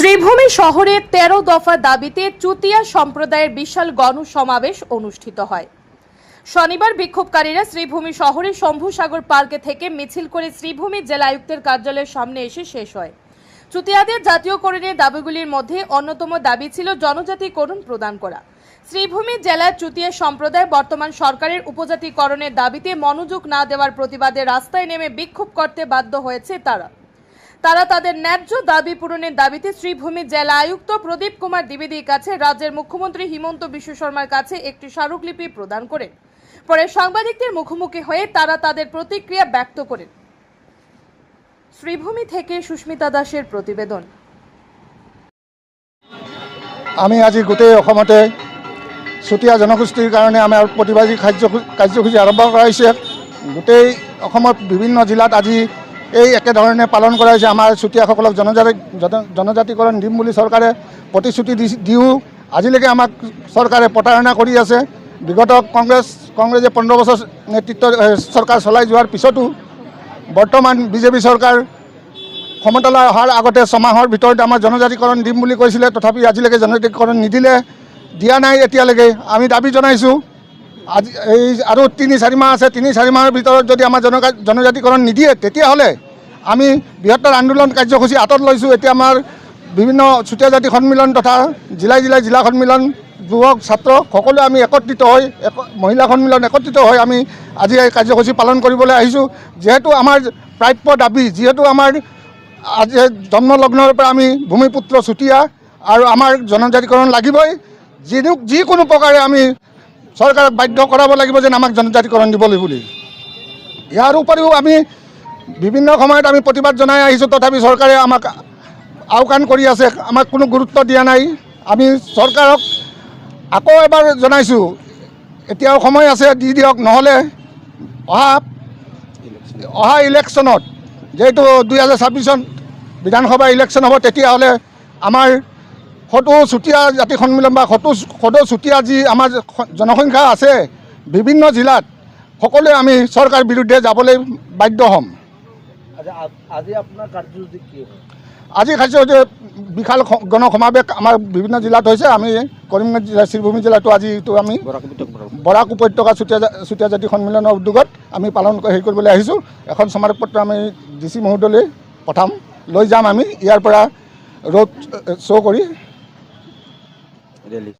শ্রীভূমি শহরে তেরো দফা দাবিতে চুতিয়া সম্প্রদায়ের বিশাল গণসমাবেশ অনুষ্ঠিত হয়। শনিবার বিক্ষোভকারীরা শ্রীভূমি শহরে শম্ভুসাগর পার্কে থেকে মিছিল করে শ্রীভূমি জেলা আয়ুক্তের কার্যালয়ের সামনে এসে শেষ হয়। চুতিয়াদের জাতীয়করণের দাবিগুলির মধ্যে অন্যতম দাবি ছিল জনজাতিকরণ প্রদান করা। শ্রীভূমি জেলার চুতিয়া সম্প্রদায় বর্তমান সরকারের উপজাতিকরণের দাবিতে মনোযোগ না দেওয়ার প্রতিবাদে রাস্তায় নেমে বিক্ষোভ করতে বাধ্য হয়েছে তারা। তারা তাদের ন্যায্য দাবি পূরণের দাবিতে শ্রীভূমি জেলা আয়ুক্ত প্রদীপ কুমার দ্বিবেদীর কাছে রাজ্যের মুখ্যমন্ত্রী হিমন্ত বিশ্ব শর্মার কাছে একটি স্মারকলিপি প্রদান করেন। পরে সাংবাদিকদের মুখোমুখি হয়ে তারা তাদের প্রতিক্রিয়া ব্যক্ত করেন। শ্রীভূমি থেকে সুস্মিতা দাসের প্রতিবেদন। আমি আজি গোটেই অসমতে চুতীয়া জনগোষ্ঠীৰ কাৰণে আমাৰ প্ৰতিবাদী কাৰ্য কাৰ্যসূচী আৰম্ভ কৰা হৈছে। গোটেই অসমত বিভিন্ন জিলাত আজি এই একেধৰণে পালন কৰা হৈছে। আমাৰ চুতীয়াসকলক জনজাতি জন- জনজাতিকৰণ দিম বুলি চৰকাৰে প্ৰতিশ্ৰুতি দিও। আজিলৈকে আমাক চৰকাৰে প্ৰতাৰণা কৰি আছে। বিগত কংগ্ৰেছ কংগ্ৰেছে পোন্ধৰ বছৰ নেতৃত্ব চৰকাৰ চলাই যোৱাৰ পিছতো বৰ্তমান বিজেপি চৰকাৰ ক্ষমতালৈ অহাৰ আগতে ছমাহৰ ভিতৰত আমাৰ জনজাতিকৰণ দিম বুলি কৈছিলে। তথাপি আজিলৈকে জনজাতিকৰণ নিদিলে দিয়া নাই এতিয়ালৈকে। আমি দাবী জনাইছোঁ। আজি এই আৰু তিনি চাৰি মাহ আছে, তিনি চাৰি মাহৰ ভিতৰত যদি আমাৰ জন জনজাতিকৰণ নিদিয়ে, তেতিয়াহ'লে আমি বৃহত্তৰ আন্দোলন কাৰ্যসূচী হাতত লৈছোঁ। এতিয়া আমাৰ বিভিন্ন চুতীয়া জাতি সন্মিলন তথা জিলাই জিলাই জিলা সন্মিলন, যুৱক, ছাত্ৰ, সকলোৱে আমি একত্ৰিত হৈ, এক মহিলা সন্মিলন একত্ৰিত হৈ আমি আজি এই কাৰ্যসূচী পালন কৰিবলৈ আহিছোঁ। যিহেতু আমাৰ প্ৰাপ্য দাবি, যিহেতু আমাৰ আজি জন্মলগ্নৰ পৰা আমি ভূমিপুত্ৰ চুতীয়া আৰু আমাৰ জনজাতিকৰণ লাগিবই। যিনো যিকোনো প্ৰকাৰে আমি চৰকাৰক বাধ্য কৰাব লাগিব যেন আমাক জনজাতিকৰণ দিবলৈ বুলি। ইয়াৰ উপৰিও আমি বিভিন্ন সময়ত আমি প্ৰতিবাদ জনাই আহিছোঁ তথাপি চৰকাৰে আমাক আওকাণ কৰি আছে আমাক কোনো গুৰুত্ব দিয়া নাই। আমি চৰকাৰক আকৌ এবাৰ জনাইছোঁ এতিয়াও সময় আছে দি দিয়ক নহ'লে অহা অহা ইলেকশ্যনত যিহেতু দুই হাজাৰ ছাব্বিছত বিধানসভা ইলেকশ্যন হ'ব তেতিয়াহ'লে আমাৰ সদৌ চুতীয়া জাতি সন্মিলন বা সদৌ সদৌ চুতীয়া যি আমাৰ জনসংখ্যা আছে বিভিন্ন জিলাত সকলোৱে আমি চৰকাৰ বিৰুদ্ধে যাবলৈ বাধ্য হ'ম। আজি আপোনাৰ কাৰ্যসূচী কি আজি কাৰ্যসূচী বিশাল স- গণসমাৱেশ আমাৰ বিভিন্ন জিলাত হৈছে আমি কৰিমগঞ্জ জিলা শ্ৰীভূমি জিলাতো আজিতো আমি বৰাক উপত্যকা চুতীয়া জা- চুতীয়া জাতি সন্মিলনৰ উদ্যোগত আমি পালন কৰি- হেৰি কৰিবলৈ আহিছোঁ। এখন স্মাৰকপত্ৰ আমি ডি চি মহোদয়লৈ পঠাম লৈ যাম আমি। ইয়াৰ পৰা ৰোড শ্ব' কৰি really?